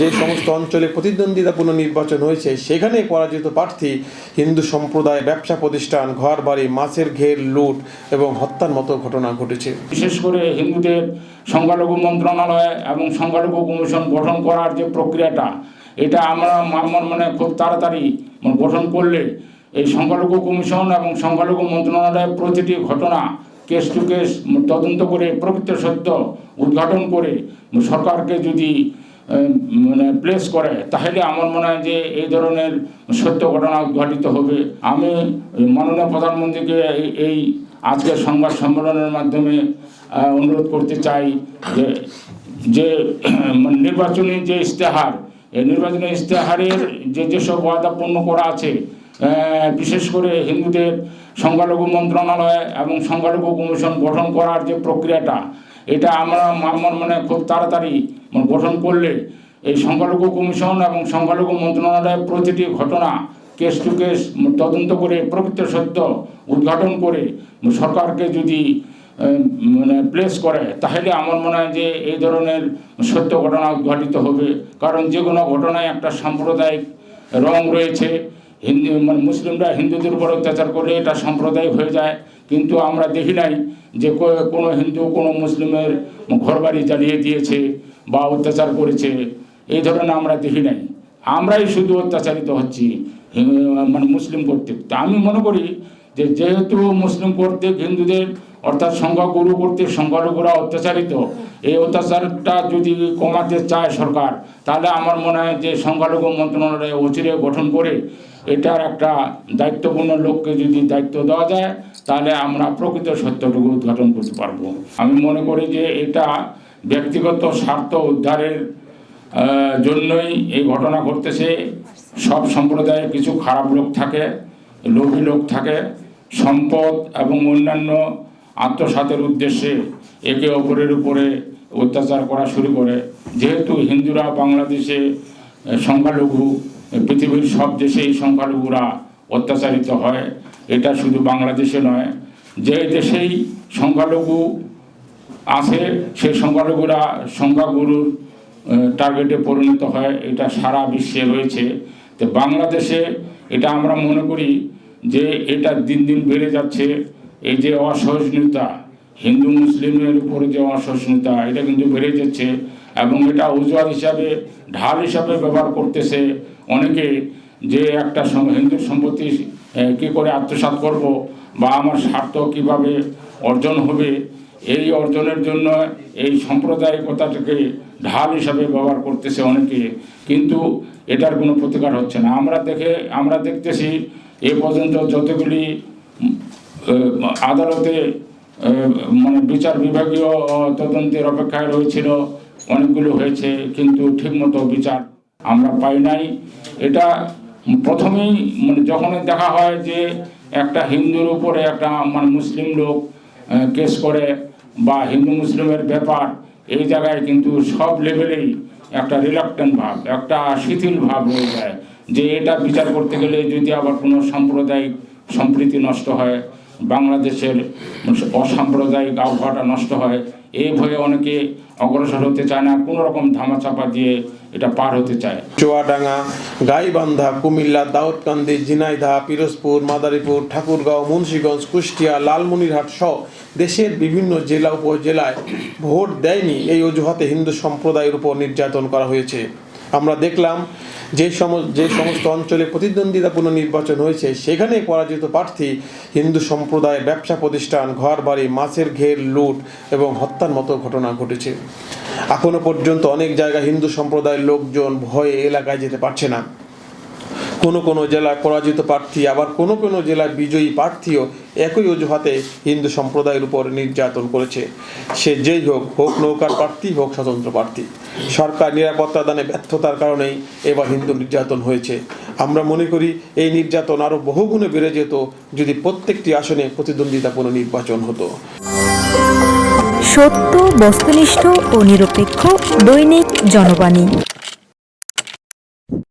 যে সমস্ত অঞ্চলে প্রতিদ্বন্দ্বিতাপূর্ণ নির্বাচন হয়েছে, সেখানে পরাজিত প্রার্থী, হিন্দু সম্প্রদায়, ব্যবসা প্রতিষ্ঠান ঘর বাড়ি মাছের ঘের, লুট এবং হত্যার মতো ঘটনা ঘটেছে। বিশেষ করে হিন্দুদের সংখ্যালঘু মন্ত্রণালয় এবং সংখ্যালঘু কমিশন গঠন করার যে প্রক্রিয়াটা, এটা আমরা আমার মনে খুব তাড়াতাড়ি গঠন করলে এই সংখ্যালঘু কমিশন এবং সংখ্যালঘু মন্ত্রণালয়ের প্রতিটি ঘটনা কেস টু কেস তদন্ত করে প্রকৃত সত্য উদ্ঘাটন করে সরকারকে যদি মানে প্লেস করে, তাহলে আমার মনে হয় যে এই ধরনের সত্য ঘটনা উদ্ঘাটিত হবে। আমি মাননীয় প্রধানমন্ত্রীকে এই- এই আজকের সংবাদ সম্মেলনের মাধ্যমে অনুরোধ করতে চাই যে যে মানে নির্বাচনী যে ইশতেহার, এই নির্বাচনী ইশতেহারের যে যেসব ওয়াদা পূর্ণ করা আছে বিশেষ করে হিন্দুদের সংখ্যালঘু মন্ত্রণালয় এবং সংখ্যালঘু কমিশন গঠন করার যে প্রক্রিয়াটা এটা আমরা আমার মনে খুব তাড়াতাড়ি গঠন করলে এই সংখ্যালঘু কমিশন এবং সংখ্যালঘু মন্ত্রণালয়ের প্রতিটি ঘটনা, কেস টু কেস তদন্ত করে, প্রকৃত সত্য উদ্ঘাটন করে সরকারকে যদি মানে প্লেস করে, তাহলে আমার মনে হয় যে এই ধরনের সত্য ঘটনা উদ্ঘাটিত হবে। কারণ যে কোনো ঘটনায় একটা সাম্প্রদায়িক রং রয়েছে হিন্দু মানে মুসলিমরা হিন্দুদের উপর অত্যাচার করলে এটা সম্প্রদায় হয়ে যায়। কিন্তু আমরা দেখি নাই যে কোনো হিন্দু, কোনো মুসলিমের ঘর বাড়ি জ্বালিয়ে দিয়েছে বা অত্যাচার করেছে। এই ধরনের আমরা দেখি নাই। আমরাই শুধু অত্যাচারিত হচ্ছি মানে মুসলিম কর্তৃক। তা আমি মনে করি যে যেহেতু মুসলিম কর্তৃক হিন্দুদের অর্থাৎ সংখ্যাগুরু কর্তৃক সংখ্যালঘুরা অত্যাচারিত। এই অত্যাচারটা যদি কমাতে চায় সরকার, তাহলে আমার মনে হয় যে সংখ্যালঘু মন্ত্রণালয় অচিরে গঠন করে এটার একটা দায়িত্বপূর্ণ লোককে যদি দায়িত্ব দেওয়া যায়, তাহলে আমরা প্রকৃত সত্যটুকু উদ্ঘাটন করতে পারব। আমি মনে করি যে এটা ব্যক্তিগত স্বার্থ উদ্ধারের জন্যই এই ঘটনা ঘটতেছে। সব সম্প্রদায়ে কিছু খারাপ লোক থাকে, লোভী লোক থাকে। সম্পদ এবং অন্যান্য আত্মসাতের উদ্দেশ্যে একে অপরের উপরে অত্যাচার করা শুরু করে। যেহেতু হিন্দুরা বাংলাদেশে সংখ্যালঘু পৃথিবীর সব দেশেই সংখ্যালঘুরা অত্যাচারিত হয়, এটা শুধু বাংলাদেশে নয়। যে দেশেই সংখ্যালঘু আছে সেই সংখ্যালঘুরা সংখ্যাগুরুর টার্গেটে পরিণত হয়, এটা সারা বিশ্বে রয়েছে। তো বাংলাদেশে এটা আমরা মনে করি যে এটা দিন দিন বেড়ে যাচ্ছে। এই যে অসহিষ্ণুতা, হিন্দু মুসলিমের উপরে যে অসহিষ্ণুতা, এটা কিন্তু বেড়ে যাচ্ছে এবং এটা অজুহাত হিসাবে, ঢাল হিসাবে ব্যবহার করতেছে। অনেকে যে একটা হিন্দু সম্পত্তি কী করে আত্মসাৎ করব বা আমার স্বার্থ কীভাবে অর্জন হবে, এই অর্জনের জন্য এই সাম্প্রদায়িকতাটাকে ঢাল হিসাবে ব্যবহার করতেছে অনেকে। কিন্তু এটার কোনো প্রতিকার হচ্ছে না। আমরা দেখে, আমরা দেখতেছি এ পর্যন্ত যতগুলি আদালতে মানে বিচার বিভাগীয় তদন্তের অপেক্ষায় রয়েছিল, অনেকগুলো হয়েছে, কিন্তু ঠিকমতো বিচার আমরা পাই নাই। এটা প্রথমেই মানে যখনই দেখা হয় যে একটা হিন্দুর উপরে একটা মানে মুসলিম লোক কেস করে বা হিন্দু মুসলিমের ব্যাপার, এই জায়গায় কিন্তু সব লেভেলেই একটা রিলাক্টেন্ট ভাব, একটা শিথিল ভাব রয়ে যায় যে এটা বিচার করতে গেলে যদি আবার কোনো সাম্প্রদায়িক সম্প্রীতি নষ্ট হয় বাংলাদেশের অসাম্প্রদায়িক আবহাওয়াটা নষ্ট হয়। এই ভয়ে অনেকে অগ্রসর হতে চায় না, কোনো রকম ধামাচাপা দিয়ে এটা পার হতে চায়। চুয়াডাঙ্গা, গাইবান্ধা, কুমিল্লা, দাউদকান্দি, ঝিনাইদহ, পিরোজপুর, মাদারীপুর, ঠাকুরগাঁও, মুন্সীগঞ্জ, কুষ্টিয়া, লালমনিরহাট সহ দেশের বিভিন্ন জেলা, উপজেলায় ভোট দেয়নি এই অজুহাতে হিন্দু সম্প্রদায়ের উপর নির্যাতন করা হয়েছে। আমরা দেখলাম যে সম যে সমস্ত অঞ্চলে প্রতিদ্বন্দ্বিতাপূর্ণ নির্বাচন হয়েছে, সেখানে পরাজিত প্রার্থী হিন্দু সম্প্রদায় ব্যবসা প্রতিষ্ঠান ঘর বাড়ি মাছের ঘের, লুট এবং হত্যার মতো ঘটনা ঘটেছে। এখনও পর্যন্ত অনেক জায়গায় হিন্দু সম্প্রদায়ের লোকজন ভয়ে এলাকায় যেতে পারছে না। কোনো কোনো জেলায় পরাজিত প্রার্থী, আবার কোনো কোনো জেলায় বিজয়ী প্রার্থীও একই অজুহাতে হিন্দু সম্প্রদায়ের উপর নির্যাতন করেছে। সে যেই হোক হোক নৌকার প্রার্থী, হোক স্বতন্ত্র প্রার্থী। সরকার নিরাপত্তা দানে ব্যর্থতার কারণেই এবার হিন্দু নির্যাতন হয়েছে। আমরা মনে করি এই নির্যাতন আরও বহুগুণে বেড়ে যেত যদি প্রত্যেকটি আসনে প্রতিদ্বন্দ্বিতাপূর্ণ নির্বাচন হতো। সত্য, বস্তুনিষ্ঠ ও নিরপেক্ষ দৈনিক জনবাণী।